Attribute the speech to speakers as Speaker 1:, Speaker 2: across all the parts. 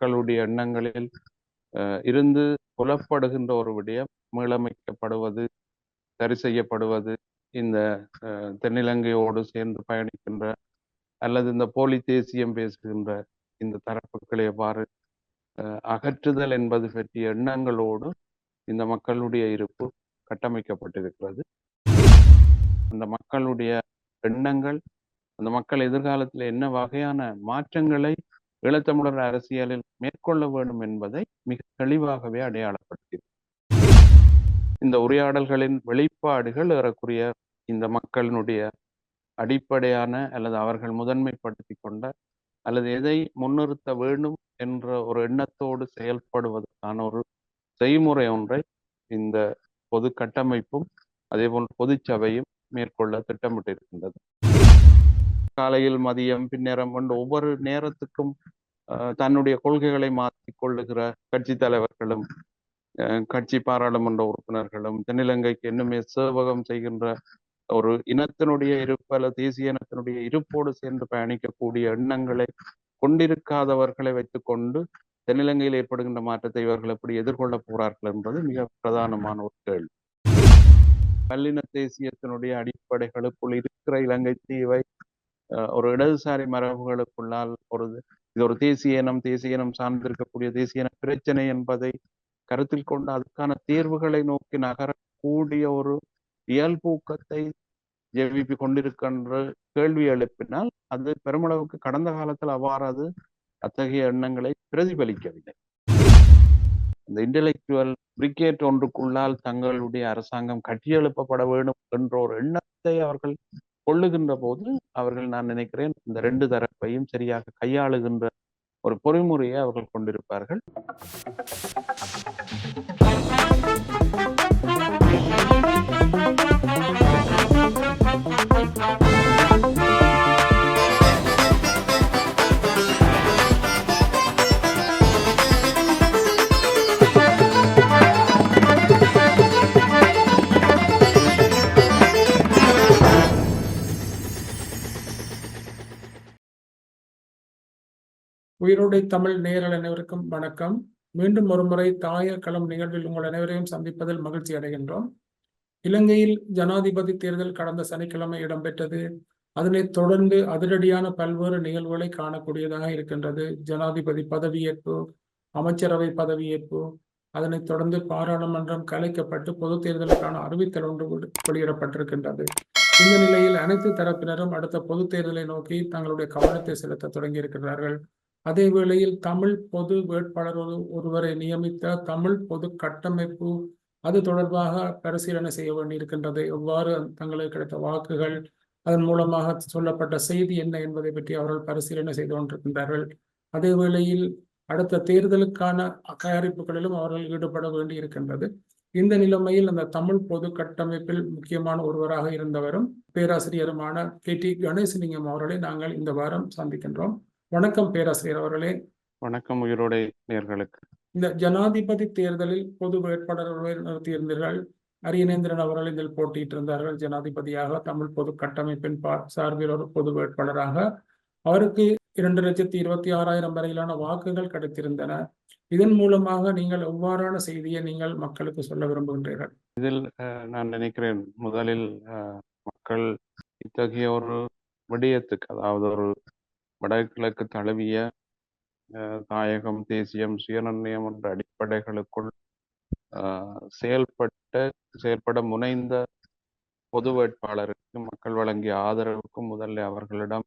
Speaker 1: மக்களுடைய எண்ணங்களில் இருந்து புலப்படுகின்ற ஒரு விடயம் மீளமைக்கப்படுவது சரி செய்யப்படுவது இந்த தென்னிலங்கையோடு சேர்ந்து பயணிக்கின்ற அல்லது இந்த போலி தேசியம் பேசுகின்ற இந்த தரப்புகளை எவ்வாறு அகற்றுதல் என்பது பற்றிய எண்ணங்களோடு இந்த மக்களுடைய இருப்பு கட்டமைக்கப்பட்டிருக்கிறது. அந்த மக்களுடைய எண்ணங்கள் அந்த மக்கள் எதிர்காலத்தில் என்ன வகையான மாற்றங்களை ஈழத்தமிழர் அரசியலில் மேற்கொள்ள வேண்டும் என்பதை மிக தெளிவாகவே அடையாளப்படுத்தியது. இந்த உரையாடல்களின் வெளிப்பாடுகள் ஏறக்குரிய இந்த மக்களினுடைய அடிப்படையான அல்லது அவர்கள் முதன்மைப்படுத்தி கொண்ட அல்லது எதை முன்னிறுத்த வேண்டும் என்ற ஒரு எண்ணத்தோடு செயல்படுவதற்கான ஒரு செய்முறை ஒன்றை இந்த பொது கட்டமைப்பும் அதே போல் பொதுச்சபையும் மேற்கொள்ள திட்டமிட்டிருக்கின்றது. காலையில் மதியம் பின்னேரம் கொண்டு ஒவ்வொரு நேரத்துக்கும் தன்னுடைய கொள்கைகளை மாற்றிக் கொள்ளுகிற கட்சி தலைவர்களும் கட்சி பாராளுமன்ற உறுப்பினர்களும் தென்னிலங்கைக்கு இன்னுமே சேவகம் செய்கின்ற ஒரு இனத்தினுடைய இருப்பு தேசிய இனத்தினுடைய இருப்போடு சேர்ந்து பயணிக்கக்கூடிய எண்ணங்களை கொண்டிருக்காதவர்களை வைத்துக்கொண்டு தென்னிலங்கையில் ஏற்படுகின்ற மாற்றத்தை இவர்கள் எப்படி எதிர்கொள்ள போறார்கள் என்பது மிக பிரதானமான ஒரு கேள்வி. பல்லின தேசியத்தினுடைய அடிப்படைகளுக்குள் இருக்கிற இலங்கை தீவை ஒரு இடதுசாரி மரபுகளுக்குள்ளால் ஒரு இது ஒரு தேசிய இனம் தேசிய இனம் சார்ந்திருக்கக்கூடிய தேசிய இன பிரச்சனை என்பதை கருத்தில் கொண்டு அதுக்கான தீர்வுகளை நோக்கி நகரக்கூடிய ஒரு இயல்பூக்கத்தை ஜேவிபி கொண்டிருக்கின்ற கேள்வி எழுப்பினால் அது பெருமளவுக்கு கடந்த காலத்தில் அவ்வாறு அது அத்தகைய எண்ணங்களை பிரதிபலிக்கவில்லை. இந்த இன்டலெக்சுவல் பிரிகேட் ஒன்றுக்குள்ளால் தங்களுடைய அரசாங்கம் கட்டியெழுப்பப்பட வேண்டும் என்ற ஒரு எண்ணத்தை அவர்கள் கொள்ளுகின்ற போது அவர்கள் நான் நினைக்கிறேன் இந்த ரெண்டு தரப்பையும் சரியாக கையாளுகின்ற ஒரு பொறிமுறையை அவர்கள் கொண்டிருப்பார்கள்.
Speaker 2: உயிரோடை தமிழ் நேரல் அனைவருக்கும் வணக்கம். மீண்டும் ஒருமுறை தாய களம் நிகழ்வில் உங்கள் அனைவரையும் சந்திப்பதில் மகிழ்ச்சி அடைகின்றோம். இலங்கையில் ஜனாதிபதி தேர்தல் கடந்த சனிக்கிழமை இடம்பெற்றது. அதனைத் தொடர்ந்து அதிரடியான பல்வேறு நிகழ்வுகளை காணக்கூடியதாக இருக்கின்றது. ஜனாதிபதி பதவியேற்பு அமைச்சரவை பதவியேற்பு அதனைத் தொடர்ந்து பாராளுமன்றம் கலைக்கப்பட்டு பொது தேர்தலுக்கான அறிவித்தல் ஒன்று வெளியிடப்பட்டிருக்கின்றது. இந்த நிலையில் அனைத்து தரப்பினரும் அடுத்த பொது தேர்தலை நோக்கி தங்களுடைய கவனத்தை செலுத்த தொடங்கி இருக்கிறார்கள் அதே வேளையில் தமிழ் பொது வேட்பாளர் ஒருவரை நியமித்த தமிழ் பொது கட்டமைப்பு அது தொடர்பாக பரிசீலனை செய்ய வேண்டியிருக்கின்றது. எவ்வாறு தங்களுக்கு கிடைத்த வாக்குகள் அதன் மூலமாக சொல்லப்பட்ட செய்தி என்ன என்பதை பற்றி அவர்கள் பரிசீலனை செய்து கொண்டிருக்கின்றார்கள். அதே வேளையில் அடுத்த தேர்தலுக்கான தயாரிப்புகளிலும் அவர்கள் ஈடுபட வேண்டி இருக்கின்றது இந்த நிலைமையில் அந்த தமிழ் பொது கட்டமைப்பில் முக்கியமான ஒருவராக இருந்தவரும் பேராசிரியருமான கே டி கணேசலிங்கம் அவர்களை நாங்கள் இந்த வாரம் சந்திக்கின்றோம். வணக்கம் பேராசிரியர் அவர்களே.
Speaker 1: வணக்கம் உயிரோடை நேர்களுக்கு.
Speaker 2: இந்த ஜனாதிபதி தேர்தலில் பொது வேட்பாளர்களை நிறுத்தியிருந்தீர்கள் அரியநேந்திரன் அவர்கள் இதில் போட்டியிட்டு இருந்தார்கள் ஜனாதிபதியாக தமிழ் பொது கட்டமைப்பின் சார்பில் ஒரு பொது வேட்பாளராக. அவருக்கு இரண்டு லட்சத்தி இருபத்தி ஆறாயிரம் வரையிலான வாக்குகள் கிடைத்திருந்தன. இதன் மூலமாக நீங்கள் எவ்வாறான செய்தியை நீங்கள் மக்களுக்கு சொல்ல விரும்புகின்றீர்கள்?
Speaker 1: இதில் நான் நினைக்கிறேன் முதலில் மக்கள் இத்தகைய ஒரு விடயத்துக்கு அதாவது ஒரு வடகிழக்கு தழுவிய தாயகம் தேசியம் சுயநிர்ணயம் என்ற அடிப்படைகளுக்குள் செயல்பட்ட செயல்பட முனைந்த பொது வேட்பாளருக்கு மக்கள் வழங்கிய ஆதரவுக்கு முதலில் அவர்களிடம்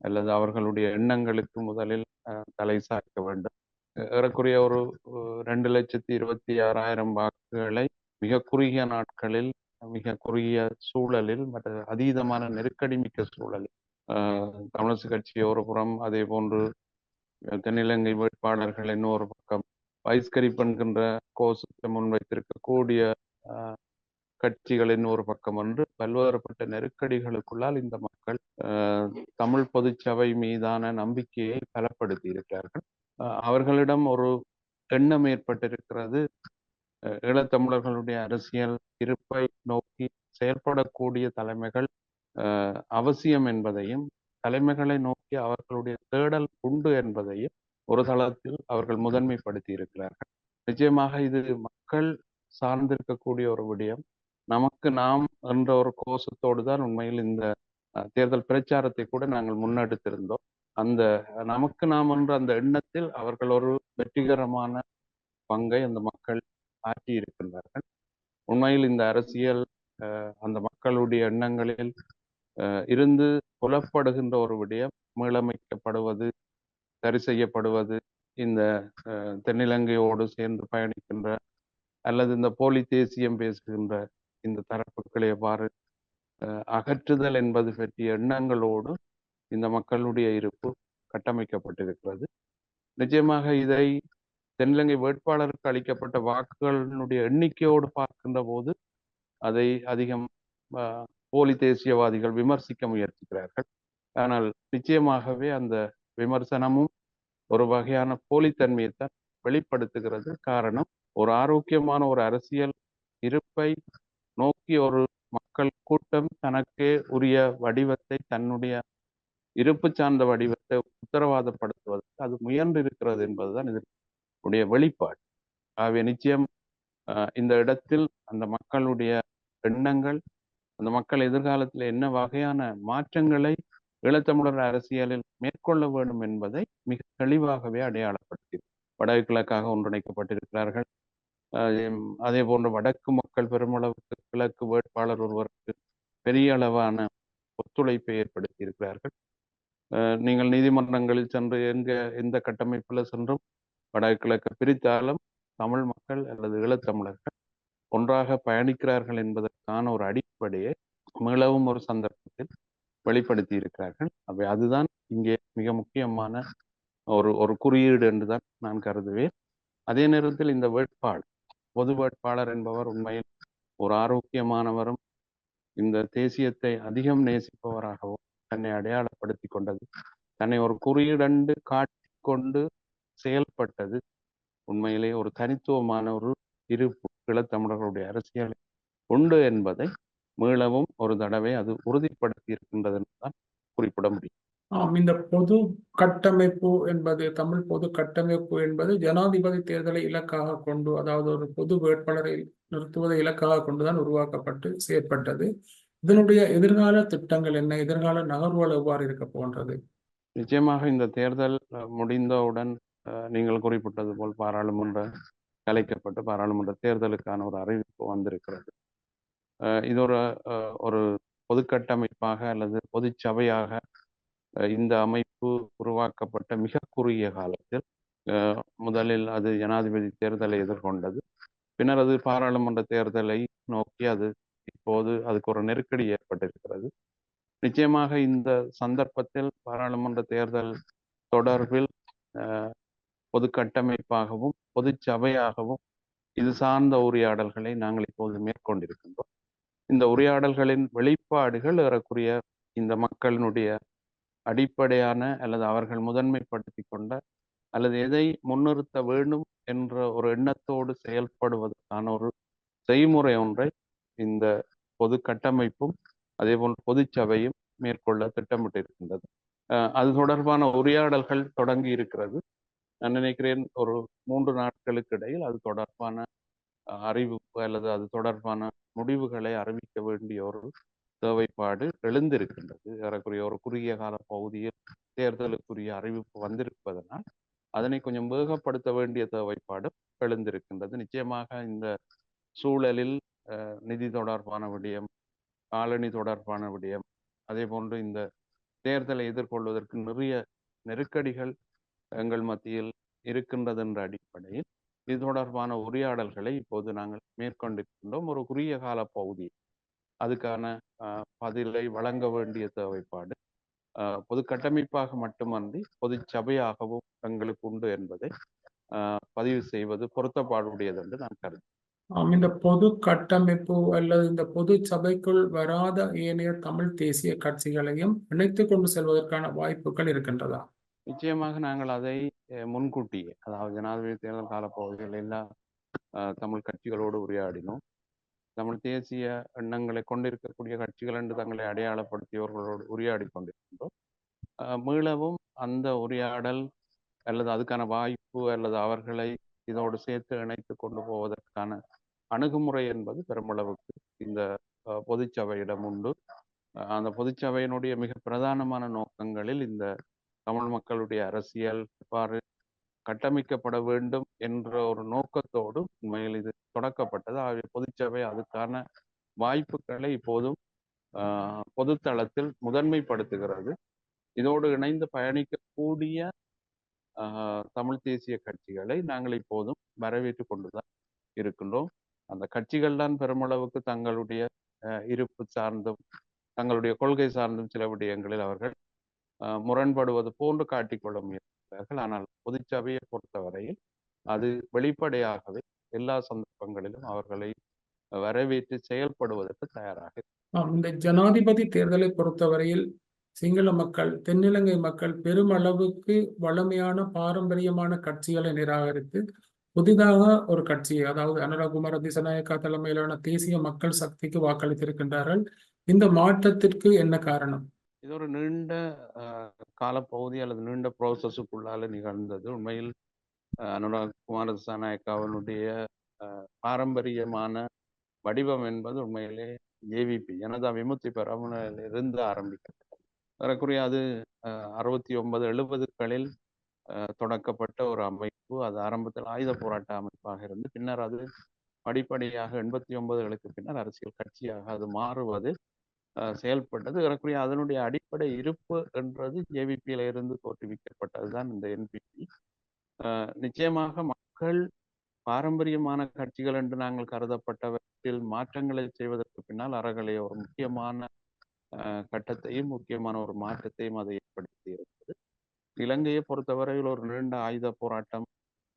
Speaker 1: அல்லது அவர்களுடைய எண்ணங்களுக்கு முதலில் தலை சாய்க்க வேண்டும். ஏறக்குறைய ஒரு ரெண்டு லட்சத்தி இருபத்தி ஆறாயிரம் வாக்குகளை மிக குறுகிய நாட்களில் மிக குறுகிய சூழலில் மற்ற அதீதமான நெருக்கடி மிக்க சூழலில் தமிழரசு கட்சி ஒரு புறம் அதே போன்று தென்னிலங்கை வேட்பாளர்கள் இன்னொரு பக்கம். வைஸ்கரிப் என்கின்ற கோஷத்தை முன்வைத்திருக்கக்கூடிய கட்சிகள் இன்னொரு பக்கம் என்று பல்வேறுபட்ட நெருக்கடிகளுக்குள்ளால் இந்த மக்கள் தமிழ் பொதுச்சபை மீதான நம்பிக்கையை பலப்படுத்தி இருக்கிறார்கள். அவர்களிடம் ஒரு எண்ணம் ஏற்பட்டிருக்கிறது. ஈழத்தமிழர்களுடைய அரசியல் இருப்பை நோக்கி செயல்படக்கூடிய தலைமைகள் அவசியம் என்பதையும் தலைமைகளை நோக்கி அவர்களுடைய தேடல் உண்டு என்பதையும் ஒரு தளத்தில் அவர்கள் முதன்மைப்படுத்தி இருக்கிறார்கள் நிச்சயமாக இது மக்கள் சார்ந்திருக்கக்கூடிய ஒரு விடயம். நமக்கு நாம் என்ற ஒரு கோஷத்தோடு தான் உண்மையில் இந்த தேர்தல் பிரச்சாரத்தை கூட நாங்கள் முன்னெடுத்திருந்தோம். அந்த நமக்கு நாம் என்ற அந்த எண்ணத்தில் அவர்கள் ஒரு வெற்றிகரமான பங்கை அந்த மக்கள் ஆற்றி இருக்கின்றார்கள் உண்மையில் இந்த அரசியல் அஹ், அந்த மக்களுடைய எண்ணங்களில் இருந்து புலப்படுகின்ற ஒரு விடயம் மீளமைக்கப்படுவது சரி செய்யப்படுவது இந்த தென்னிலங்கையோடு சேர்ந்து பயணிக்கின்ற அல்லது இந்த போலி தேசியம் பேசுகின்ற இந்த தரப்புகளை எவ்வாறு அகற்றுதல் என்பது பற்றிய எண்ணங்களோடு இந்த மக்களுடைய இருப்பு கட்டமைக்கப்பட்டிருக்கிறது. நிச்சயமாக இதை தென்னிலங்கை வேட்பாளருக்கு அளிக்கப்பட்ட வாக்குகளினுடைய எண்ணிக்கையோடு பார்க்கின்ற போது அதை அதிகம் போலி தேசியவாதிகள் விமர்சிக்க முயற்சிக்கிறார்கள். ஆனால் நிச்சயமாகவே அந்த விமர்சனமும் ஒரு வகையான போலித்தன்மையைத்தான் வெளிப்படுத்துகிறது. காரணம் ஒரு ஆரோக்கியமான ஒரு அரசியல் இருப்பை நோக்கி ஒரு மக்கள் கூட்டம் தனக்கே உரிய வடிவத்தை தன்னுடைய இருப்பு சார்ந்த வடிவத்தை உத்தரவாதப்படுத்துவதற்கு அது முயன்று இருக்கிறது என்பதுதான் இதனுடைய வெளிப்பாடு. ஆகவே நிச்சயம் அஹ், இந்த இடத்தில் அந்த மக்களுடைய எண்ணங்கள் அந்த மக்கள் எதிர்காலத்தில் என்ன வகையான மாற்றங்களை ஈழத்தமிழர் அரசியலில் மேற்கொள்ள வேண்டும் என்பதை மிக தெளிவாகவே அடையாளப்படுத்தி வடகிழக்காக ஒன்றிணைக்கப்பட்டிருக்கிறார்கள். அதே போன்று வடக்கு மக்கள் பெருமளவுக்கு கிழக்கு வேட்பாளர் ஒருவருக்கு பெரிய அளவான ஒத்துழைப்பை ஏற்படுத்தி இருக்கிறார்கள் நீங்கள் நீதிமன்றங்களில் சென்று எங்க எந்த கட்டமைப்பில் சென்றும் வடகிழக்கு பிரித்தாலும் தமிழ் மக்கள் அல்லது ஈழத்தமிழர்கள் ஒன்றாக பயணிக்கிறார்கள் என்பதற்கான ஒரு அடிப்படையை மிகவும் ஒரு சந்தர்ப்பத்தில் வெளிப்படுத்தி இருக்கிறார்கள் அவை அதுதான் இங்கே மிக முக்கியமான ஒரு ஒரு குறியீடு என்றுதான் நான் கருதுவேன். அதே நேரத்தில் இந்த வேட்பாளர் பொது வேட்பாளர் என்பவர் உண்மையில் ஒரு ஆரோக்கியமானவரும் இந்த தேசியத்தை அதிகம் நேசிப்பவராகவும் தன்னை அடையாளப்படுத்தி கொண்டது. தன்னை ஒரு குறியீடண்டு காட்டிக்கொண்டு செயல்பட்டது உண்மையிலே ஒரு தனித்துவமான ஒரு இருப்பு ஈழத்தமிழர்களுடைய அரசியல் உண்டு என்பதை மீளவும் ஒரு தடவை அது உறுதிப்படுத்தி இருக்கின்றது என்றுதான் குறிப்பிட முடியும்.
Speaker 2: ஆம் இந்த பொது கட்டமைப்பு என்பது தமிழ் பொது கட்டமைப்பு என்பது ஜனாதிபதி தேர்தலை இலக்காக கொண்டு அதாவது ஒரு பொது வேட்பாளரை நிறுத்துவதை இலக்காக கொண்டுதான் உருவாக்கப்பட்டு செயற்பட்டது. இதனுடைய எதிர்கால திட்டங்கள் என்ன? எதிர்கால நகர்வுகள் எவ்வாறு இருக்க போன்றது
Speaker 1: நிச்சயமாக இந்த தேர்தல் முடிந்தவுடன் நீங்கள் குறிப்பிட்டது போல் பாராளுமன்ற கலைக்கப்பட்டு பாராளுமன்ற தேர்தலுக்கான ஒரு அறிவிப்பு வந்திருக்கிறது. இது ஒரு அஹ், ஒரு பொதுக்கட்டமைப்பாக அல்லது பொதுச்சபையாக சபையாக இந்த அமைப்பு உருவாக்கப்பட்ட மிக குறுகிய காலத்தில் முதலில் அது ஜனாதிபதி தேர்தலை எதிர்கொண்டது. பின்னர் அது பாராளுமன்ற தேர்தலை நோக்கி அது இப்போது அதுக்கு ஒரு நெருக்கடி ஏற்பட்டிருக்கிறது. நிச்சயமாக இந்த சந்தர்ப்பத்தில் பாராளுமன்ற தேர்தல் தொடர்பில் அஹ், பொது கட்டமைப்பாகவும் பொது சபையாகவும் இது சார்ந்த உரையாடல்களை நாங்கள் இப்போது மேற்கொண்டிருக்கின்றோம். இந்த உரையாடல்களின் வெளிப்பாடுகள் ஏறக்குரிய இந்த மக்களினுடைய அடிப்படையான அல்லது அவர்கள் முதன்மைப்படுத்தி கொண்ட அல்லது எதை முன்னிறுத்த வேண்டும் என்ற ஒரு எண்ணத்தோடு செயல்படுவதற்கான ஒரு செய்முறை ஒன்றை இந்த பொது கட்டமைப்பும் அதே போல் பொதுச்சபையும் மேற்கொள்ள திட்டமிட்டிருக்கின்றது. அது தொடர்பான உரையாடல்கள் தொடங்கி இருக்கிறது. நான் நினைக்கிறேன் ஒரு மூன்று நாட்களுக்கு இடையில் அது தொடர்பான அறிவிப்பு அல்லது அது தொடர்பான முடிவுகளை அறிவிக்க வேண்டிய ஒரு தேவைப்பாடு எழுந்திருக்கின்றது. ஏறக்குரிய ஒரு குறுகிய கால பகுதியில் தேர்தலுக்குரிய அறிவிப்பு வந்திருப்பதனால் அதனை கொஞ்சம் வேகப்படுத்த வேண்டிய தேவைப்பாடு எழுந்திருக்கின்றது. நிச்சயமாக இந்த சூழலில் நிதி தொடர்பான விடயம் காலனி தொடர்பான விடயம் அதே போன்று இந்த தேர்தலை எதிர்கொள்வதற்கு நிறைய நெருக்கடிகள் எங்கள் மத்தியில் இருக்கின்றது என்ற அடிப்படையில் இது தொடர்பான உரையாடல்களை இப்போது நாங்கள் மேற்கொண்டிருக்கின்றோம். ஒரு குறுகிய கால பகுதி. அதுக்கான பதிலை வழங்க வேண்டிய தேவைப்பாடு. பொது கட்டமைப்பாக மட்டுமன்றி பொது சபையாகவும் எங்களுக்கு உண்டு என்பதை பதிவு செய்வது பொருத்தப்பாடுடையது என்று நான் கருது
Speaker 2: ஆம் இந்த பொது கட்டமைப்பு அல்லது இந்த பொது சபைக்குள் வராத ஏனைய தமிழ் தேசிய கட்சிகளையும் இணைத்து கொண்டு செல்வதற்கான வாய்ப்புகள் இருக்கின்றதா?
Speaker 1: நிச்சயமாக நாங்கள் அதை முன்கூட்டியே அதாவது ஜனாதிபதி தேர்தல் காலப்பகுதியில் எல்லா அஹ், தமிழ் கட்சிகளோடு உரையாடினோம். தமிழ் தேசிய எண்ணங்களை கொண்டிருக்கக்கூடிய கட்சிகள் என்று தங்களை அடையாளப்படுத்தியவர்களோடு உரையாடி கொண்டிருக்கின்றோம். அஹ், மீளவும் அந்த உரையாடல் அல்லது அதுக்கான வாய்ப்பு அல்லது அவர்களை இதோடு சேர்த்து இணைத்து கொண்டு போவதற்கான அணுகுமுறை என்பது பெருமளவுக்கு இந்த பொதுச்சபையிடம் உண்டு. அந்த பொதுச்சபையினுடைய மிக பிரதானமான நோக்கங்களில் இந்த தமிழ் மக்களுடைய அரசியல் எவ்வாறு கட்டமைக்கப்பட வேண்டும் என்ற ஒரு நோக்கத்தோடு உண்மையில் இது தொடக்கப்பட்டது. ஆகவே பொதுச்சபை அதுக்கான வாய்ப்புகளை இப்போதும் ஆஹ், பொதுத்தளத்தில் முதன்மைப்படுத்துகிறது. இதோடு இணைந்து பயணிக்கக்கூடிய ஆஹ், தமிழ் தேசிய கட்சிகளை நாங்கள் இப்போதும் வரவேற்று கொண்டுதான் இருக்கின்றோம். அந்த கட்சிகள் தான் பெருமளவுக்கு தங்களுடைய இருப்பு சார்ந்தும் தங்களுடைய கொள்கை சார்ந்தும் சில விடயங்களில் அவர்கள் முரண்படுவது போன்று காட்டிக்கொள்ள முயற்சிக்கிறார்கள். ஆனால் பொதுச்சபையை பொறுத்தவரையில் அது வெளிப்படையாகவே எல்லா சந்தர்ப்பங்களிலும் அவர்களை வரவேற்று செயல்படுவதற்கு தயாராக
Speaker 2: இந்த ஜனாதிபதி தேர்தலை பொறுத்தவரையில் சிங்கள மக்கள் தென்னிலங்கை மக்கள் பெருமளவுக்கு வளமையான பாரம்பரியமான கட்சிகளை நிராகரித்து புதிதாக ஒரு கட்சியை அதாவது அனுரகுமார திசநாயக்கா தலைமையிலான தேசிய மக்கள் சக்திக்கு வாக்களித்திருக்கின்றார்கள். இந்த மாற்றத்திற்கு என்ன காரணம்?
Speaker 1: இது ஒரு நீண்ட ஆஹ், காலப்பகுதி அல்லது நீண்ட ப்ராசஸுக்குள்ளால நிகழ்ந்தது. உண்மையில் ஆஹ், அனுராக் குமார திசாநாயக்காவினுடைய அவனுடைய பாரம்பரியமான வடிவம் என்பது உண்மையிலே ஏவிபி ஜனதா விமுக்தி பெரமுனில் இருந்து ஆரம்பிக்கப்பட்டது ஏறக்குறைய அது அறுபத்தி ஒன்பது எழுபதுகளில் தொடக்கப்பட்ட ஒரு அமைப்பு. அது ஆரம்பத்தில் ஆயுத போராட்ட அமைப்பாக இருந்து பின்னர் அது படிப்படியாக எண்பத்தி ஒன்பதுகளுக்கு பின்னர் அரசியல் கட்சியாக அது மாறுவது செயல்பட்டது. ஏறக்குறைய அதனுடைய அடிப்படை இருப்பு என்றது ஜேவிபியில இருந்து தோற்றுவிக்கப்பட்டதுதான் இந்த என்பிபி நிச்சயமாக மக்கள் பாரம்பரியமான கட்சிகள் என்று நாங்கள் கருதப்பட்டவற்றில் மாற்றங்களை செய்வதற்கு பின்னால் அறகலைய ஒரு முக்கியமான அஹ், கட்டத்தையும் முக்கியமான ஒரு மாற்றத்தையும் அதை ஏற்படுத்தி இருக்கிறது. இலங்கையை பொறுத்தவரையில் ஒரு நீண்ட ஆயுத போராட்டம்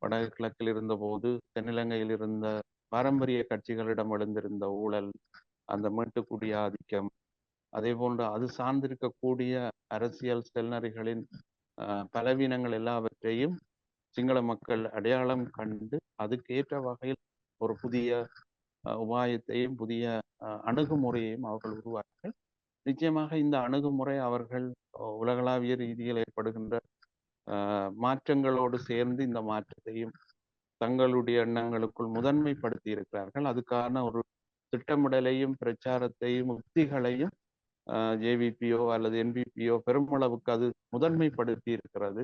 Speaker 1: வடகிழக்கில் இருந்தபோது தென்னிலங்கையில் இருந்த பாரம்பரிய கட்சிகளிடம் எழுந்திருந்த ஊழல் அந்த மீட்டுக்குடிய ஆதிக்கம் அதே போன்று அது சார்ந்திருக்கக்கூடிய அரசியல் செல்நறிகளின் பலவீனங்கள் எல்லாவற்றையும் சிங்கள மக்கள் அடையாளம் கண்டு அதுக்கேற்ற வகையில் ஒரு புதிய உபாயத்தையும் புதிய அணுகுமுறையையும் அவர்கள் உருவார்கள் நிச்சயமாக இந்த அணுகுமுறை அவர்கள் உலகளாவிய ரீதியில் ஏற்படுகின்ற மாற்றங்களோடு சேர்ந்து இந்த மாற்றத்தையும் தங்களுடைய எண்ணங்களுக்குள் முதன்மைப்படுத்தி இருக்கிறார்கள் அதுக்கான ஒரு திட்டமிடலையும் பிரச்சாரத்தையும் உத்திகளையும் ஜேவிபியோ அல்லது என்பிபியோ பெருமளவுக்கு அது முதன்மைப்படுத்தி இருக்கிறது.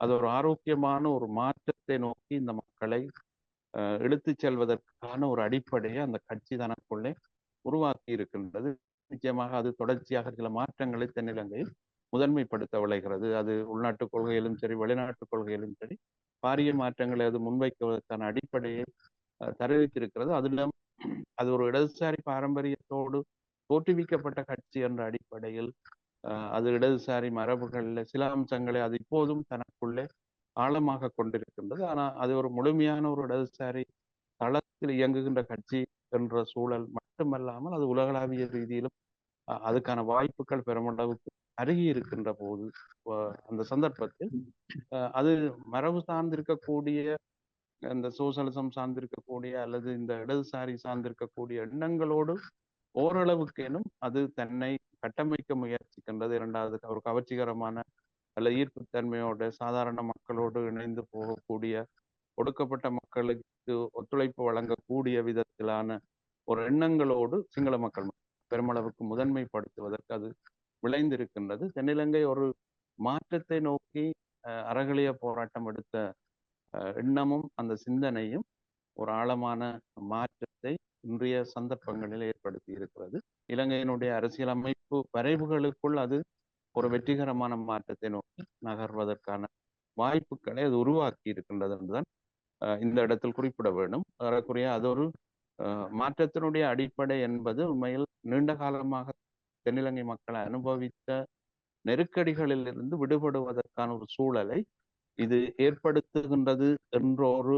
Speaker 1: அது ஒரு ஆரோக்கியமான ஒரு மாற்றத்தை நோக்கி இந்த மக்களை எடுத்துச் செல்வதற்கான ஒரு அடிப்படையை அந்த கட்சி தனக்குள்ளே உருவாக்கி இருக்கின்றது. நிச்சயமாக அது தொடர்ச்சியாக சில மாற்றங்களை தென்னிலங்கையில் முதன்மைப்படுத்த விளைகிறது அது உள்நாட்டு கொள்கையிலும் சரி வெளிநாட்டு கொள்கையிலும் சரி பாரிய மாற்றங்களை அது முன்வைக்குவதற்கான அடிப்படையை தெரிவித்திருக்கிறது. அதிலும் அது ஒரு இடதுசாரி பாரம்பரியத்தோடு தோற்றுவிக்கப்பட்ட கட்சி என்ற அடிப்படையில் அது இடதுசாரி மரபுகளில் சில அம்சங்களை அது இப்போதும் தனக்குள்ளே ஆழமாக கொண்டிருக்கின்றது. ஆனால் அது ஒரு முழுமையான ஒரு இடதுசாரி தளத்தில் இயங்குகின்ற கட்சி என்ற சூழல் மட்டுமல்லாமல் அது உலகளாவிய ரீதியிலும் அதுக்கான வாய்ப்புகள் பெருமளவுக்கு அருகி இருக்கின்ற போது அந்த சந்தர்ப்பத்தில் அஹ், அது மரபு சார்ந்திருக்கக்கூடிய இந்த சோசலிசம் சார்ந்திருக்கக்கூடிய அல்லது இந்த இடதுசாரி சார்ந்திருக்கக்கூடிய எண்ணங்களோடு ஓரளவுக்கேனும் அது தன்னை கட்டமைக்க முயற்சிக்கின்றது. இரண்டாவது ஒரு கவர்ச்சிகரமான அல்ல ஈர்ப்புத்தன்மையோடு சாதாரண மக்களோடு இணைந்து போகக்கூடிய ஒடுக்கப்பட்ட மக்களுக்கு ஒத்துழைப்பு வழங்கக்கூடிய விதத்திலான ஒரு எண்ணங்களோடு சிங்கள மக்கள் பெருமளவுக்கு முதன்மைப்படுத்துவதற்கு அது விளைந்திருக்கின்றது. தென்னிலங்கை ஒரு மாற்றத்தை நோக்கி அஹ், அறகலிய போராட்டம் எடுத்த அஹ், எண்ணமும் அந்த சிந்தனையும் ஒரு ஆழமான மாற்றத்தை இன்றைய சந்தர்ப்பங்களில் ஏற்படுத்தி இருக்கிறது இலங்கையினுடைய அரசியலமைப்பு வரைவுகளுக்குள் அது ஒரு வெற்றிகரமான மாற்றத்தை நோக்கி நகர்வதற்கான வாய்ப்புகளை அது உருவாக்கி இருக்கின்றது என்றுதான் இந்த இடத்தில் குறிப்பிட வேண்டும். ஏறக்குறைய அது ஒரு மாற்றத்தினுடைய அடிப்படை என்பது உண்மையில் நீண்ட காலமாக தென்னிலங்கை மக்களை அனுபவித்த நெருக்கடிகளில் இருந்து விடுபடுவதற்கான ஒரு சூழலை இது ஏற்படுத்துகின்றது என்ற ஒரு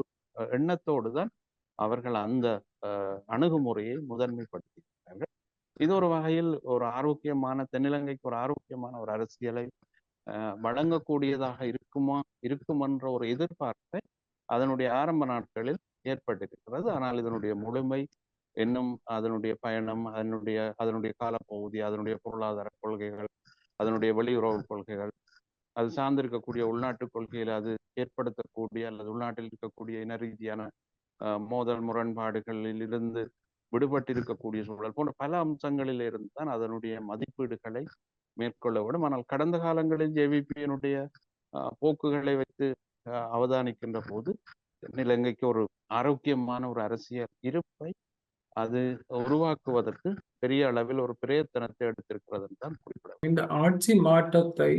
Speaker 1: எண்ணத்தோடு தான் அவர்கள் அந்த அணுகுமுறையை முதன்மைப்படுத்தியிருக்கிறார்கள் இது ஒரு வகையில் ஒரு ஆரோக்கியமான தென்னிலங்கைக்கு ஒரு ஆரோக்கியமான ஒரு அரசியலை வழங்கக்கூடியதாக இருக்குமா இருக்கும் என்ற ஒரு எதிர்பார்ப்பை அதனுடைய ஆரம்ப நாட்களில் ஏற்பட்டிருக்கிறது. ஆனால் இதனுடைய முழுமை இன்னும் அதனுடைய பயணம் அதனுடைய அதனுடைய காலப்பகுதி அதனுடைய பொருளாதார கொள்கைகள் அதனுடைய வெளியுறவு கொள்கைகள் அது சார்ந்திருக்கக்கூடிய உள்நாட்டு கொள்கையில அது ஏற்படுத்தக்கூடிய அல்லது உள்நாட்டில் இருக்கக்கூடிய இன ரீதியான மோதல் முரண்பாடுகளில் இருந்து விடுபட்டிருக்கக்கூடிய சூழல் போன்ற பல அம்சங்களில் இருந்து தான் அதனுடைய மதிப்பீடுகளை மேற்கொள்ள வேண்டும். ஆனால் கடந்த காலங்களில் ஜேவிபியினுடைய போக்குகளை வைத்து அவதானிக்கின்ற போது இலங்கைக்கு ஒரு ஆரோக்கியமான ஒரு அரசியல் இருப்பை அது உருவாக்குவதற்கு பெரிய அளவில் ஒரு பிரயத்தனத்தை எடுத்திருக்கிறது தான் குறிப்பிட
Speaker 2: இந்த ஆட்சி மாற்றத்தை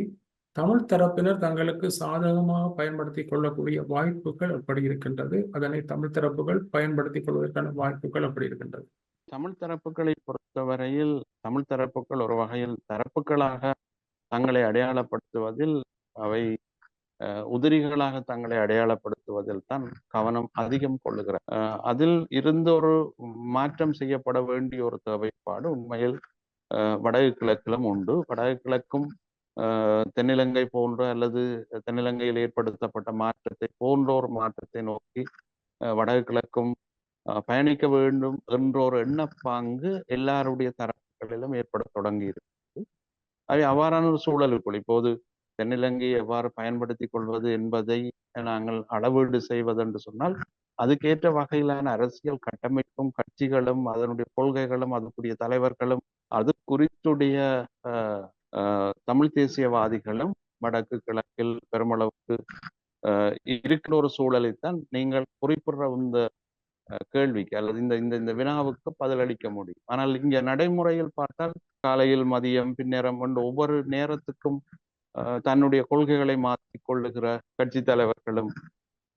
Speaker 2: தமிழ் தரப்பினர் தங்களுக்கு சாதகமாக பயன்படுத்திக் கொள்ளக்கூடிய வாய்ப்புகள் அப்படி இருக்கின்றது. அதனை தமிழ் தரப்புகள் பயன்படுத்திக் கொள்வதற்கான வாய்ப்புகள் அப்படி இருக்கின்றது.
Speaker 1: தமிழ் தரப்புகளை பொறுத்தவரையில் தமிழ் தரப்புகள் ஒரு வகையில் தரப்புகளாக தங்களை அடையாளப்படுத்துவதில் அவை அஹ், உதிரிகளாக தங்களை அடையாளப்படுத்துவதில் தான் கவனம் அதிகம் கொள்ளுகிற அஹ், அதில் இருந்தொரு ஒரு மாற்றம் செய்யப்பட வேண்டிய ஒரு தேவைப்பாடு உண்மையில் வடகு கிழக்கிலும் உண்டு. வடகு கிழக்கும் தென்னிலங்கை போன்ற அல்லது தென்னிலங்கையில் ஏற்படுத்தப்பட்ட மாற்றத்தை போன்ற ஒரு மாற்றத்தை நோக்கி அஹ், கிழக்கும் பயணிக்க வேண்டும் என்ற ஒரு எண்ணப்பாங்கு எல்லாருடைய தரப்புகளிலும் ஏற்பட தொடங்கி இருக்கு அது அவ்வாறான ஒரு சூழலுக்குள் இப்போது தென்னிலங்கையை எவ்வாறு பயன்படுத்திக் கொள்வது என்பதை நாங்கள் அளவீடு செய்வதென்று சொன்னால் அதுக்கேற்ற வகையிலான அரசியல் கட்டமைப்பும் கட்சிகளும் அதனுடைய கொள்கைகளும் அதுக்குரிய தலைவர்களும் அது குறித்துடைய அஹ், தமிழ் தேசியவாதிகளும் வடக்கு கிழக்கில் பெருமளவுக்கு அஹ், இருக்கிற ஒரு சூழலைத்தான் நீங்கள் குறிப்பிடுற இந்த கேள்விக்கு அல்லது இந்த இந்த இந்த வினாவுக்கு பதிலளிக்க முடியும். ஆனால் இங்க நடைமுறையில் பார்த்தால் காலையில் மதியம் பின்னேரம் கொண்டு ஒவ்வொரு நேரத்துக்கும் அஹ், தன்னுடைய கொள்கைகளை மாற்றிக் கொள்ளுகிற கட்சி தலைவர்களும்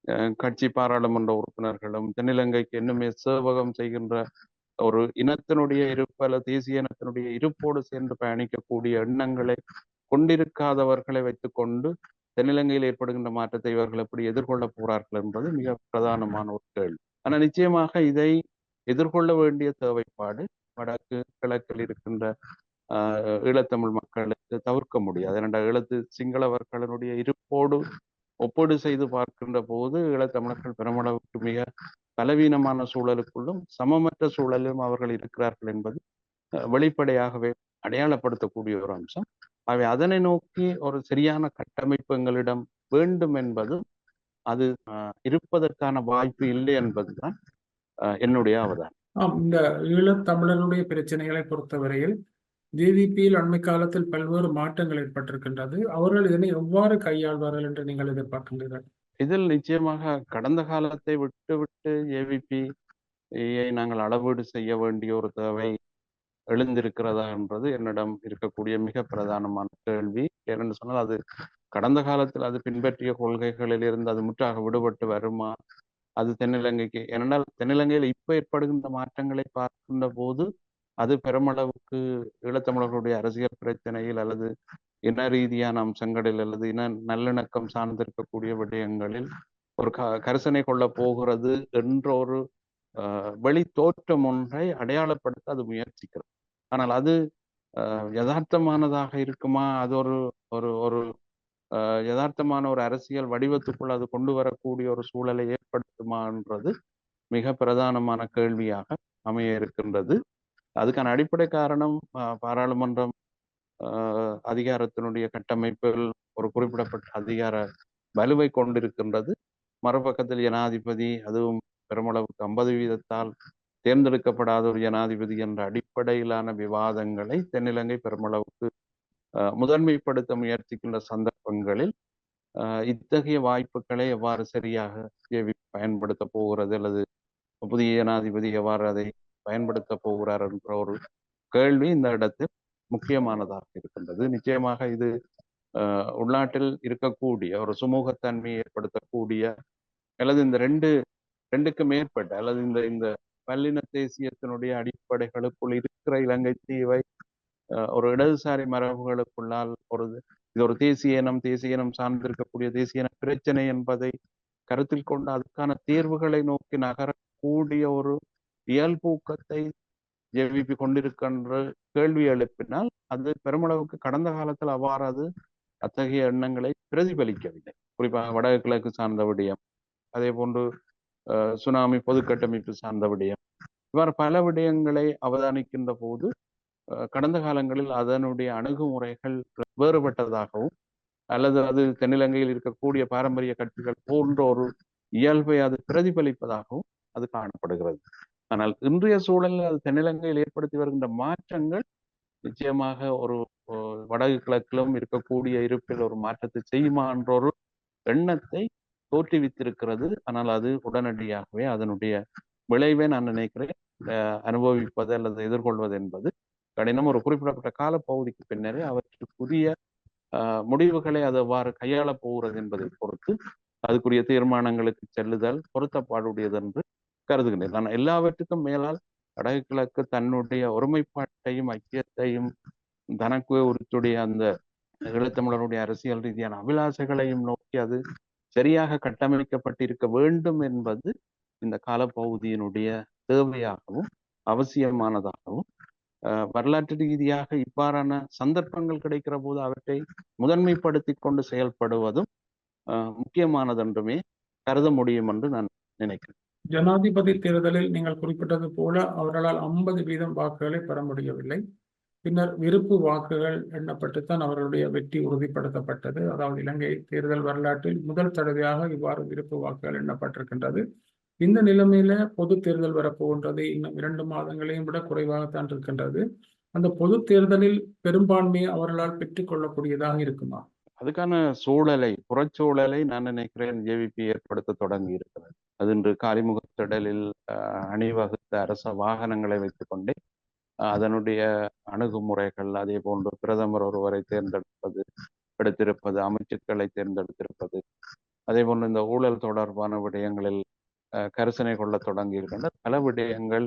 Speaker 1: அஹ், கட்சி பாராளுமன்ற உறுப்பினர்களும் தென்னிலங்கைக்கு இன்னுமே சேவகம் செய்கின்ற ஒரு இனத்தினுடைய இருப்பு அல்லது தேசிய இனத்தினுடைய இருப்போடு சேர்ந்து பயணிக்கக்கூடிய எண்ணங்களை கொண்டிருக்காதவர்களை வைத்துக்கொண்டு தென்னிலங்கையில் ஏற்படுகின்ற மாற்றத்தை இவர்கள் எப்படி எதிர்கொள்ள போறார்கள் என்பது மிக பிரதானமான ஒரு கேள்வி. ஆனால் நிச்சயமாக இதை எதிர்கொள்ள வேண்டிய தேவைப்பாடு வடக்கு கிழக்கில் இருக்கின்ற ஈழத்தமிழ் மக்களுக்கு தவிர்க்க முடியாது. ஏனென்ற ஈழத்து சிங்களவர்களினுடைய இருப்போடு ஒப்பீடு செய்து பார்க்கின்ற போது ஈழத்தமிழர்கள் பெருமளவுக்கு மிக பலவீனமான சூழலுக்குள்ளும் சமமற்ற சூழலிலும் அவர்கள் இருக்கிறார்கள் என்பது அஹ், வெளிப்படையாகவே அடையாளப்படுத்தக்கூடிய ஒரு அம்சம். அவை அதனை நோக்கி ஒரு சரியான கட்டமைப்பு எங்களிடம் வேண்டும் என்பது அது அஹ், இருப்பதற்கான வாய்ப்பு இல்லை என்பதுதான் என்னுடைய அவதானம்
Speaker 2: இந்த ஈழத்தமிழருடைய பிரச்சனைகளை பொறுத்தவரையில் ஜேவிபியில் அண்மை காலத்தில் பல்வேறு மாற்றங்கள் ஏற்பட்டிருக்கின்றது. அவர்கள் இதனை எவ்வாறு கையாள்வார்கள் என்று நீங்கள் எதிர்பார்க்கின்றீர்கள்?
Speaker 1: இதில் நிச்சயமாக கடந்த காலத்தை விட்டுவிட்டு விட்டு ஏவிபி நாங்கள் அளவீடு செய்ய வேண்டிய ஒரு தேவை எழுந்திருக்கிறதா என்பது என்னிடம் இருக்கக்கூடிய மிக பிரதானமான கேள்வி. ஏனென்று சொன்னால் அது கடந்த காலத்தில் அது பின்பற்றிய கொள்கைகளில் இருந்து அது முற்றாக விடுபட்டு வருமா? அது தென்னிலங்கைக்கு ஏனென்றால் தென்னிலங்கையில் இப்ப ஏற்படுகின்ற மாற்றங்களை பார்க்கின்ற போது அது பெருமளவுக்கு ஈழத்தமிழர்களுடைய அரசியல் பிரச்சனையில் அல்லது இன ரீதியான அம்சங்களில் அல்லது இன நல்லிணக்கம் சார்ந்திருக்கக்கூடிய விடயங்களில் ஒரு க கரிசனை கொள்ள போகிறது என்ற ஒரு அஹ், வெளி தோற்றம் ஒன்றை அடையாளப்படுத்த அது முயற்சிக்கிறது. ஆனால் அது யதார்த்தமானதாக இருக்குமா? அது ஒரு ஒரு ஒரு அஹ், யதார்த்தமான ஒரு அரசியல் வடிவத்துக்குள் அது கொண்டு வரக்கூடிய ஒரு சூழலை ஏற்படுத்துமான்றது மிக பிரதானமான கேள்வியாக அமைய இருக்கின்றது. அதுக்கான அடிப்படை காரணம் பாராளுமன்றம் அதிகாரத்தினுடைய கட்டமைப்பில் ஒரு குறிப்பிடப்பட்ட அதிகார வலுவை கொண்டிருக்கின்றது. மறுபக்கத்தில் ஜனாதிபதி அதுவும் பெருமளவுக்கு ஐம்பது வீதத்தால் தேர்ந்தெடுக்கப்படாத ஒரு ஜனாதிபதி என்ற அடிப்படையிலான விவாதங்களை தென்னிலங்கை பெருமளவுக்கு முதன்மைப்படுத்த முயற்சிக்கின்ற சந்தர்ப்பங்களில் இத்தகைய வாய்ப்புகளை எவ்வாறு சரியாக பயன்படுத்த போகிறது அல்லது புதிய ஜனாதிபதி எவ்வாறு அதை பயன்படுத்த போகிறார் என்ற ஒரு கேள்வி இந்த இடத்தில் முக்கியமானதாக இருக்கின்றது. நிச்சயமாக இது உள்நாட்டில் இருக்கக்கூடிய ஒரு சுமூகத்தன்மையை ஏற்படுத்தக்கூடிய அல்லது இந்த ரெண்டு ரெண்டுக்கு மேற்பட்ட அல்லது இந்த இந்த பல்லின தேசியத்தினுடைய அடிப்படைகளுக்குள் இருக்கிற இலங்கை தீவை ஒரு இடதுசாரி மரபுகளுக்குள்ளால் ஒரு இது ஒரு தேசிய இனம் தேசிய இனம் சார்ந்திருக்கக்கூடிய தேசிய இன பிரச்சனை என்பதை கருத்தில் கொண்டு அதுக்கான தீர்வுகளை நோக்கி நகரக்கூடிய ஒரு இயல்பூக்கத்தை ஜேவிபி கொண்டிருக்கின்ற கேள்வி எழுப்பினால் அது பெருமளவுக்கு கடந்த காலத்தில் அவ்வாறு அது அத்தகைய எண்ணங்களை பிரதிபலிக்கவில்லை. குறிப்பாக வடக்கு கிழக்கு சார்ந்த விடயம் அதே போன்று அஹ், சுனாமி பொதுக்கட்டமைப்பு சார்ந்த விடயம் இவ்வாறு பல விடயங்களை அவதானிக்கின்ற போது அஹ், கடந்த காலங்களில் அதனுடைய அணுகுமுறைகள் வேறுபட்டதாகவும் அல்லது அது தென்னிலங்கையில் இருக்கக்கூடிய பாரம்பரிய கட்சிகள் போன்ற ஒரு இயல்பை அது பிரதிபலிப்பதாகவும் அது காணப்படுகிறது. ஆனால் இன்றைய சூழலில் அது தென்னிலங்கையில் ஏற்படுத்தி வருகின்ற மாற்றங்கள் நிச்சயமாக ஒரு வடகு கிழக்கிலும் இருக்கக்கூடிய இருப்பில் ஒரு மாற்றத்தை செய்யுமா என்ற ஒரு எண்ணத்தை தோற்றுவித்திருக்கிறது. ஆனால் அது உடனடியாகவே அதனுடைய விளைவை நான் நினைக்கிறேன் அனுபவிப்பது அல்லது எதிர்கொள்வது என்பது கடினம். ஒரு குறிப்பிடப்பட்ட காலப்பகுதிக்கு பின்னரே அவற்றுக்கு புதிய முடிவுகளை அது எவ்வாறு கையாளப் போகிறது என்பதை பொறுத்து அதுக்குரிய தீர்மானங்களுக்கு செல்லுதல் பொருத்தப்பாடுடையது என்று கருதுகின்றேன் நான் எல்லாவற்றுக்கும் மேலால் வடக்கு கிழக்கு தன்னுடைய ஒருமைப்பாட்டையும் ஐக்கியத்தையும் தனக்கு உறுத்துடைய அந்த ஈழத்தமிழருடைய அரசியல் ரீதியான அபிலாசைகளையும் நோக்கி அது சரியாக கட்டமைக்கப்பட்டிருக்க வேண்டும் என்பது இந்த காலப்பகுதியினுடைய தேவையாகவும் அவசியமானதாகவும் வரலாற்று ரீதியாக இவ்வாறான சந்தர்ப்பங்கள் கிடைக்கிற போது அவற்றை முதன்மைப்படுத்தி கொண்டு செயல்படுவதும் முக்கியமானதென்றுமே கருத முடியும் என்று நான் நினைக்கிறேன்.
Speaker 2: ஜனாதிபதி தேர்தலில் நீங்கள் குறிப்பிட்டது போல அவர்களால் ஐம்பது வீதம் வாக்குகளை பெற முடியவில்லை. பின்னர் விருப்பு வாக்குகள் எண்ணப்பட்டுத்தான் அவர்களுடைய வெற்றி உறுதிப்படுத்தப்பட்டது. அதாவது இலங்கை தேர்தல் வரலாற்றில் முதல் தடவையாக இவ்வாறு விருப்பு வாக்குகள் எண்ணப்பட்டிருக்கின்றது. இந்த நிலைமையில பொது தேர்தல் வரப்போகின்றது. இன்னும் இரண்டு மாதங்களையும் விட குறைவாகத்தான் இருக்கின்றது. அந்த பொது தேர்தலில் பெரும்பான்மையை அவர்களால் பெற்றுக்கொள்ளக்கூடியதாக இருக்குமா?
Speaker 1: அதுக்கான சூழலை புறச்சூழலை நான் நினைக்கிறேன் ஜேவிபி ஏற்படுத்த தொடங்கி இருக்கிறது. அது இன்று காலிமுகத்திடலில் அணிவகுத்த அரச வாகனங்களை வைத்துக்கொண்டே அதனுடைய அணுகுமுறைகள் அதே போன்று பிரதமர் ஒருவரை தேர்ந்தெடுப்பது எடுத்திருப்பது அமைச்சர்களை தேர்ந்தெடுத்திருப்பது அதே போன்று இந்த ஊழல் தொடர்பான விடயங்களில் கரிசனை கொள்ள தொடங்கி இருக்கின்ற பல விடயங்கள்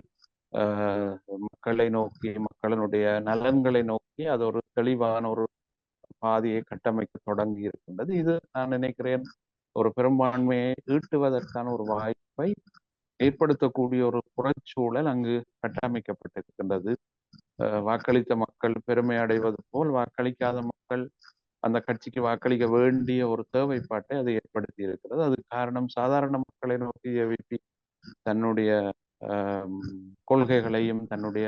Speaker 1: மக்களை நோக்கி மக்களினுடைய நலன்களை நோக்கி அது ஒரு தெளிவான ஒரு பாதியை கட்டமைக்க தொடங்கி இருக்கின்றது இது நான் நினைக்கிறேன் ஒரு பெரும்பான்மையை ஈட்டுவதற்கான ஒரு வாய்ப்பை ஏற்படுத்தக்கூடிய ஒரு புறச்சூழல் அங்கு கட்டமைக்கப்பட்டிருக்கின்றது. வாக்களித்த மக்கள் பெருமை அடைவது போல் வாக்களிக்காத மக்கள் அந்த கட்சிக்கு வாக்களிக்க வேண்டிய ஒரு தேவைப்பாட்டை அது ஏற்படுத்தி இருக்கிறது அது காரணம் சாதாரண மக்களை நோக்கி ஏவிபி தன்னுடைய கொள்கைகளையும் தன்னுடைய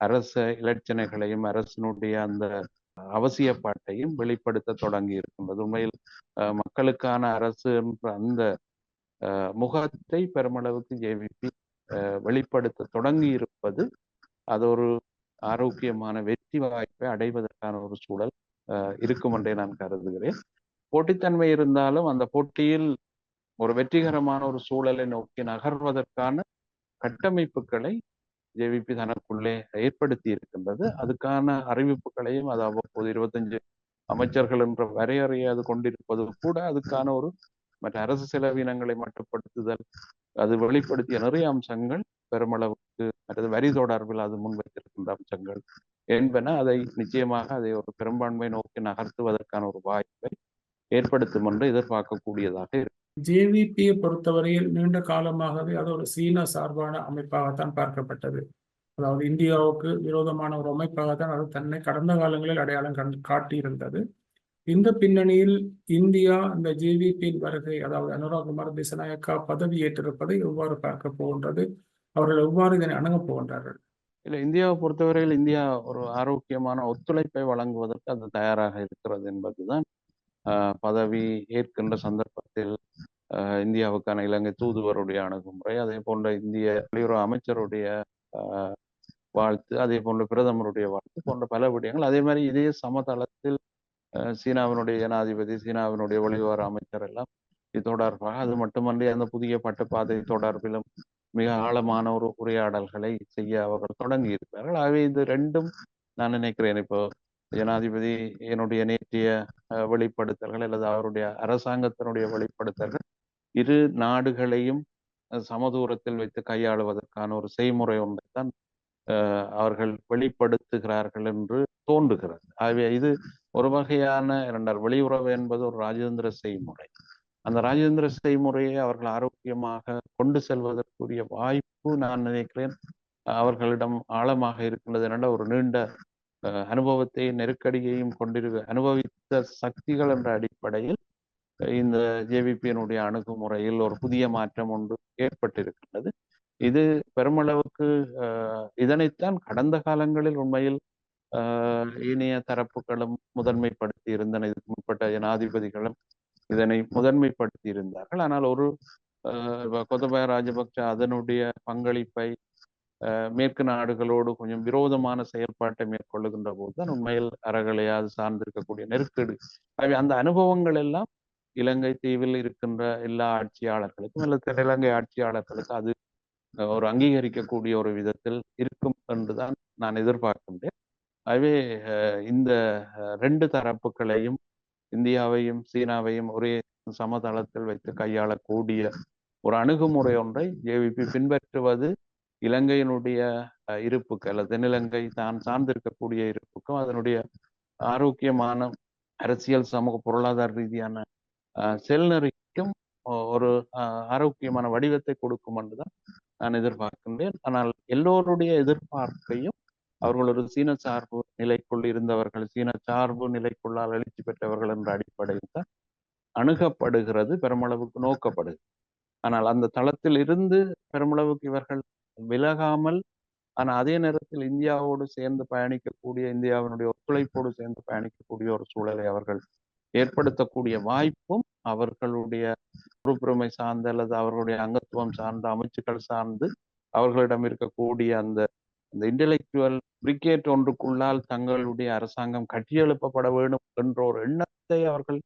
Speaker 1: அரச இலட்சணைகளையும் அரசினுடைய அந்த அவசியப்பாட்டையும் வெளிப்படுத்த தொடங்கி இருக்கின்றது உண்மையில் மக்களுக்கான அரசு என்ற அந்த முகத்தை பெருமளவுக்கு ஜேவிபி வெளிப்படுத்த தொடங்கி இருப்பது அது ஒரு ஆரோக்கியமான வெற்றி வாய்ப்பை அடைவதற்கான ஒரு சூழல் இருக்கும் என்றே நான் கருதுகிறேன். போட்டித்தன்மை இருந்தாலும் அந்த போட்டியில் ஒரு வெற்றிகரமான ஒரு சூழலை நோக்கி நகர்வதற்கான கட்டமைப்புகளை ஜேவிபி தனக்குள்ளே ஏற்படுத்தி இருக்கின்றது. அதுக்கான அறிவிப்புகளையும் அது அவ்வப்போது இருபத்தஞ்சு அமைச்சர்கள் என்ற வரையறையை அது கொண்டிருப்பது கூட அதுக்கான ஒரு மற்ற அரசு செலவினங்களை மட்டுப்படுத்துதல் அது வெளிப்படுத்திய நிறைய அம்சங்கள் பெருமளவுக்கு மற்றது வரி தொடர்பில் அது முன்வைத்திருக்கின்ற அம்சங்கள் என்பன அதை நிச்சயமாக அதை ஒரு பெரும்பான்மை நோக்கி நகர்த்துவதற்கான ஒரு வாய்ப்பை ஏற்படுத்தும் என்று எதிர்பார்க்கக்கூடியதாக
Speaker 2: ஜேவிபியை பொறுத்தவரையில் நீண்ட காலமாகவே அது ஒரு சீன சார்பான அமைப்பாகத்தான் பார்க்கப்பட்டது. அதாவது இந்தியாவுக்கு விரோதமான ஒரு அமைப்பாகத்தான் அது தன்னை கடந்த காலங்களில் அடையாளம் கண் காட்டியிருந்தது. இந்த பின்னணியில் இந்தியா இந்த ஜேவிபியின் வருகை அதாவது அனுராகுமார் திசநாயக்கா பதவி ஏற்றிருப்பதை எவ்வாறு பார்க்க போகின்றது? அவர்கள் எவ்வாறு இதனை அணுகப் போகின்றார்கள்?
Speaker 1: இல்லை இந்தியாவை பொறுத்தவரையில் இந்தியா ஒரு ஆரோக்கியமான ஒத்துழைப்பை வழங்குவதற்கு அது தயாராக இருக்கிறது என்பதுதான் பதவி ஏற்கின்ற சந்தர்ப்பத்தில் இந்தியாவுக்கான இலங்கை தூதுவருடைய அணுகுமுறை அதே போன்ற இந்திய வெளியுறவு அமைச்சருடைய வாழ்த்து அதே போன்ற பிரதமருடைய வாழ்த்து போன்ற பல விடயங்கள். அதே மாதிரி இதே சமதளத்தில் சீனாவினுடைய ஜனாதிபதி சீனாவினுடைய வெளியுறவு அமைச்சர் எல்லாம் இது தொடர்பாக அது மட்டுமன்றி அந்த புதிய பட்டுப்பாதை தொடர்பிலும் மிக ஆழமான ஒரு உரையாடல்களை செய்ய அவர்கள் தொடங்கி இருக்கிறார்கள் ஆகவே இது ரெண்டும் நான் நினைக்கிறேன் இப்போ ஜனாதிபதி என்னுடைய நேற்றைய வெளிப்படுத்தல்கள் அல்லது அவருடைய அரசாங்கத்தினுடைய வெளிப்படுத்தல்கள் இரு நாடுகளையும் சமதூரத்தில் வைத்து கையாளுவதற்கான ஒரு செய்முறை ஒன்றைத்தான் அவர்கள் வெளிப்படுத்துகிறார்கள் என்று தோன்றுகிறது. ஆகவே இது ஒரு வகையான இரண்டார் வெளியுறவு என்பது ஒரு ராஜேந்திர செய்முறை. அந்த ராஜேந்திர செய்முறையை அவர்கள் ஆரோக்கியமாக கொண்டு செல்வதற்குரிய வாய்ப்பு நான் நினைக்கிறேன் அவர்களிடம் ஆழமாக இருக்கின்றது என்ற ஒரு நீண்ட அனுபவத்தையும் நெருக்கடியையும் கொண்டிருக்க அனுபவித்த சக்திகள் என்ற அடிப்படையில் இந்த ஜேவிபியினுடைய அணுகுமுறையில் ஒரு புதிய மாற்றம் ஒன்று ஏற்பட்டிருக்கின்றது. இது பெருமளவுக்கு இதனைத்தான் கடந்த காலங்களில் உண்மையில் ஆஹ் தரப்புகளும் முதன்மைப்படுத்தி இருந்தன. இதுக்கு முற்பட்ட ஜனாதிபதிகளும் இதனை முதன்மைப்படுத்தி இருந்தார்கள். ஆனால் ஒரு ஆஹ் கோத்தபாய ராஜபக்ஷ அதனுடைய பங்களிப்பை மேற்கு நாடுகளோடு கொஞ்சம் விரோதமான செயல்பாட்டை மேற்கொள்ளுகின்ற போதுதான் உண்மையில் அறகலையா அது சார்ந்திருக்கக்கூடிய நெருக்கடி. ஆகவே அந்த அனுபவங்கள் எல்லாம் இலங்கை தீவில் இருக்கின்ற எல்லா ஆட்சியாளர்களுக்கும் அல்லது இலங்கை ஆட்சியாளர்களுக்கு அது ஒரு அங்கீகரிக்கக்கூடிய ஒரு விதத்தில் இருக்கும் என்றுதான் நான் எதிர்பார்க்கின்றேன் ஆகவே அஹ், இந்த ரெண்டு தரப்புகளையும் இந்தியாவையும் சீனாவையும் ஒரே சமதளத்தில் வைத்து கையாளக்கூடிய ஒரு அணுகுமுறை ஒன்றை ஜேவிபி பின்பற்றுவது இலங்கையினுடைய இருப்புக்கு அல்லது தென்னிலங்கை தான் சார்ந்திருக்கக்கூடிய இருப்புக்கும் அதனுடைய ஆரோக்கியமான அரசியல் சமூக பொருளாதார ரீதியான செல்நெறிக்கும் ஒரு ஆரோக்கியமான வடிவத்தை கொடுக்கும் என்றுதான் நான் எதிர்பார்க்கின்றேன். ஆனால் எல்லோருடைய எதிர்பார்ப்பையும் அவர்கள் ஒரு சீன சார்பு நிலைக்குள் இருந்தவர்கள் சீன சார்பு நிலைக்குள்ளால் எழுச்சி பெற்றவர்கள் என்ற அடிப்படையில் தான் அணுகப்படுகிறது பெருமளவுக்கு நோக்கப்படுகிறது. ஆனால் அந்த தளத்தில் இருந்து பெருமளவுக்கு இவர்கள் விலகாமல் ஆனால் அதே நேரத்தில் இந்தியாவோடு சேர்ந்து பயணிக்கக்கூடிய இந்தியாவினுடைய ஒத்துழைப்போடு சேர்ந்து பயணிக்கக்கூடிய ஒரு சூழலை அவர்கள் ஏற்படுத்தக்கூடிய வாய்ப்பும் அவர்களுடைய உறுப்புரிமை சார்ந்த அல்லது அவர்களுடைய அங்கத்துவம் சார்ந்த அமைச்சுக்கள் சார்ந்து அவர்களிடம் இருக்கக்கூடிய அந்த அந்த இன்டெலெக்சுவல் பிரிகேட் ஒன்றுக்குள்ளால் தங்களுடைய அரசாங்கம் கட்டியெழுப்பப்பட வேண்டும் என்ற ஒரு எண்ணத்தை அவர்கள்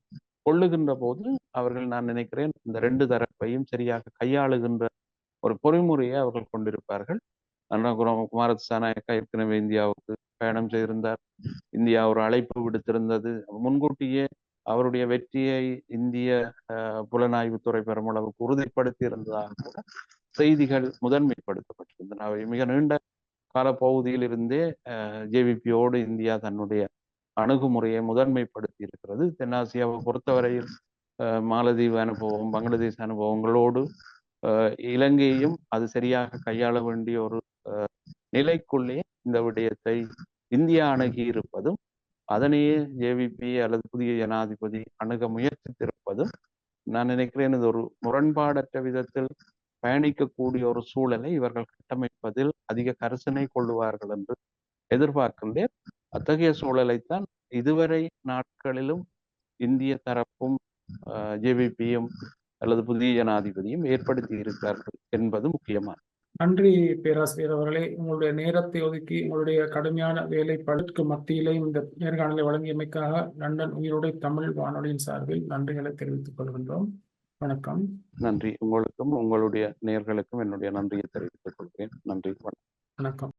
Speaker 1: கொள்ளுகின்ற போது அவர்கள் நான் நினைக்கிறேன் இந்த ரெண்டு தரப்பையும் சரியாக கையாளுகின்ற ஒரு பொறிமுறையை அவர்கள் கொண்டிருப்பார்கள். அண்ணாகுரம் குமாரசாநாயக்கா ஏற்கனவே இந்தியாவுக்கு பயணம் செய்திருந்தார். இந்தியா ஒரு அழைப்பு விடுத்திருந்தது. முன்கூட்டியே அவருடைய வெற்றியை இந்திய அஹ், புலனாய்வுத்துறை பெருமளவுக்கு உறுதிப்படுத்தி இருந்ததாக கூட செய்திகள் முதன்மைப்படுத்தப்பட்டிருந்தன. அவை மிக நீண்ட கால பகுதியில் இருந்தே ஜேவிபியோடு இந்தியா தன்னுடைய அணுகுமுறையை முதன்மைப்படுத்தி இருக்கிறது தென்னாசியாவை பொறுத்தவரையில் அஹ், அனுபவம் பங்களாதேஷ் அனுபவங்களோடு அஹ், அது சரியாக கையாள வேண்டிய ஒரு அஹ், நிலைக்குள்ளே இந்த விடயத்தை இந்தியா அணுகி இருப்பதும் அதனையே ஜேவிபி அல்லது புதிய ஜனாதிபதி அணுக முயற்சித்திருப்பதும் நான் நினைக்கிறேன் இது ஒரு முரண்பாடற்ற விதத்தில் பயணிக்கக்கூடிய ஒரு சூழலை இவர்கள் கட்டமைப்பதில் அதிக கரிசனை கொள்ளுவார்கள் என்று எதிர்பார்க்கின்றேன். அத்தகைய சூழலைத்தான் இதுவரை நாட்களிலும் இந்திய தரப்பும் ஜேவிபியும் அல்லது புதிய ஜனாதிபதியும் ஏற்படுத்தி இருக்கிறார்கள் என்பது முக்கியமானது
Speaker 2: நன்றி பேராசிரியர் அவர்களே. உங்களுடைய நேரத்தை ஒதுக்கி உங்களுடைய கடுமையான வேலை பழுக்கு மத்தியிலேயும் இந்த நேர்காணலை வழங்கியமைக்காக லண்டன் உயிரோடை தமிழ் வானொலியின் சார்பில் நன்றிகளை தெரிவித்துக் கொள்கின்றோம். வணக்கம்.
Speaker 1: நன்றி. உங்களுக்கும் உங்களுடைய நேர்களுக்கும் என்னுடைய நன்றியை தெரிவித்துக் கொள்கிறேன். நன்றி. வணக்கம்.
Speaker 2: வணக்கம்.